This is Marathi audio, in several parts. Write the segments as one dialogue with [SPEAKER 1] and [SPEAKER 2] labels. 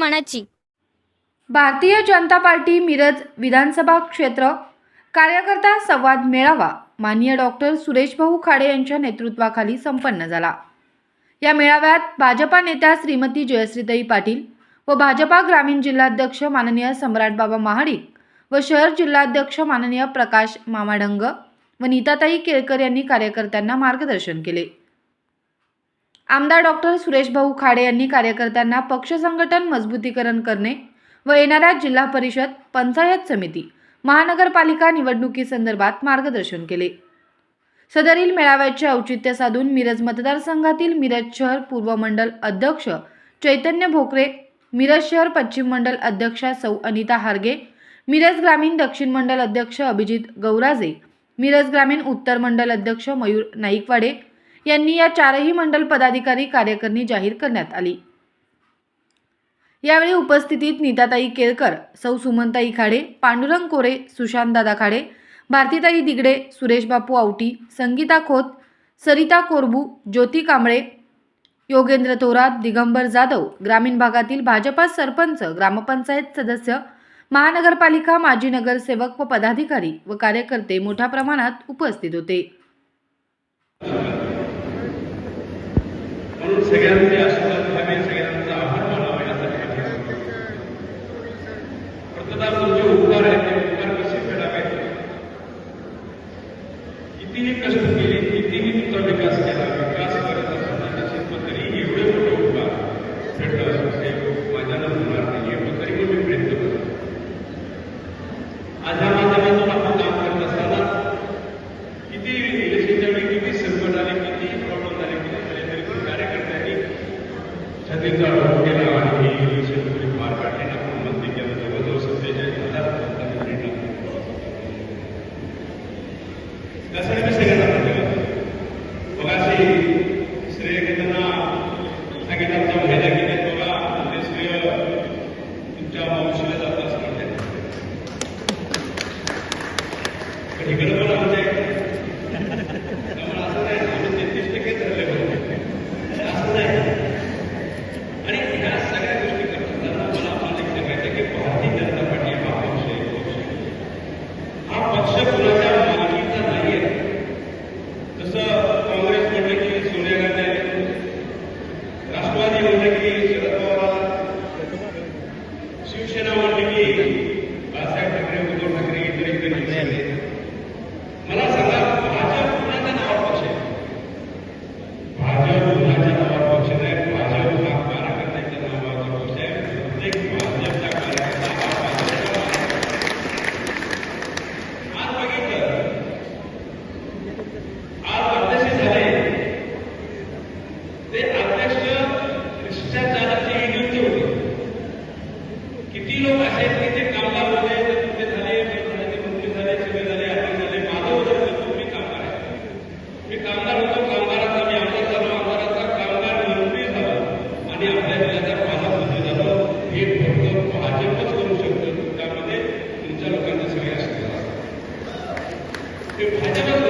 [SPEAKER 1] मनाची.
[SPEAKER 2] भारतीय जनता पार्टी मिरज विधानसभा क्षेत्र. कार्यकर्ता संवाद मेळावा. माननीय डॉक्टर सुरेश भाऊ खाडे यांच्या नेतृत्वाखाली संपन्न झाला. या मेळाव्यात भाजपा नेत्या श्रीमती जयश्रीताई पाटील व भाजपा ग्रामीण जिल्हाध्यक्ष माननीय सम्राटबाबा महाडिक व शहर जिल्हाध्यक्ष माननीय प्रकाश मामाडंग व नीताताई केळकर यांनी कार्यकर्त्यांना मार्गदर्शन केले. आमदार डॉक्टर सुरेश भाऊ खाडे यांनी कार्यकर्त्यांना पक्ष संघटन मजबूतीकरण करणे व येणाऱ्या जिल्हा परिषद पंचायत समिती महानगरपालिका निवडणुकीसंदर्भात मार्गदर्शन केले. सदरील मेळाव्याचे औचित्य साधून मिरज मतदारसंघातील मिरज शहर पूर्व मंडल अध्यक्ष चैतन्य भोकरे मिरज शहर पश्चिम मंडल अध्यक्षा सौ अनिता हार्गे मिरज ग्रामीण दक्षिण मंडल अध्यक्ष अभिजित गौराजे मिरज ग्रामीण उत्तर मंडल अध्यक्ष मयूर नाईकवाडे यांनी या चारही मंडल पदाधिकारी कार्यकर्णी जाहीर करण्यात आली. यावेळी उपस्थितीत नीताताई केळकर सौ सुमनताई खाडे पांडुरंग कोरे सुशांतदादा खाडे भारतीताई दिगडे सुरेश बापू आवटी संगीता खोत सरिता कोरबू ज्योती कांबळे योगेंद्र थोरात दिगंबर जाधव ग्रामीण भागातील भाजपा सरपंच ग्रामपंचायत सदस्य महानगरपालिका माजी नगरसेवक व पदाधिकारी व कार्यकर्ते मोठ्या प्रमाणात उपस्थित होते.
[SPEAKER 3] Gracias. शिक्षणावरती बाळासाहेब ठाकरे उद्धव ठाकरे इतर मला सांगा Хотя бы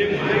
[SPEAKER 3] didn't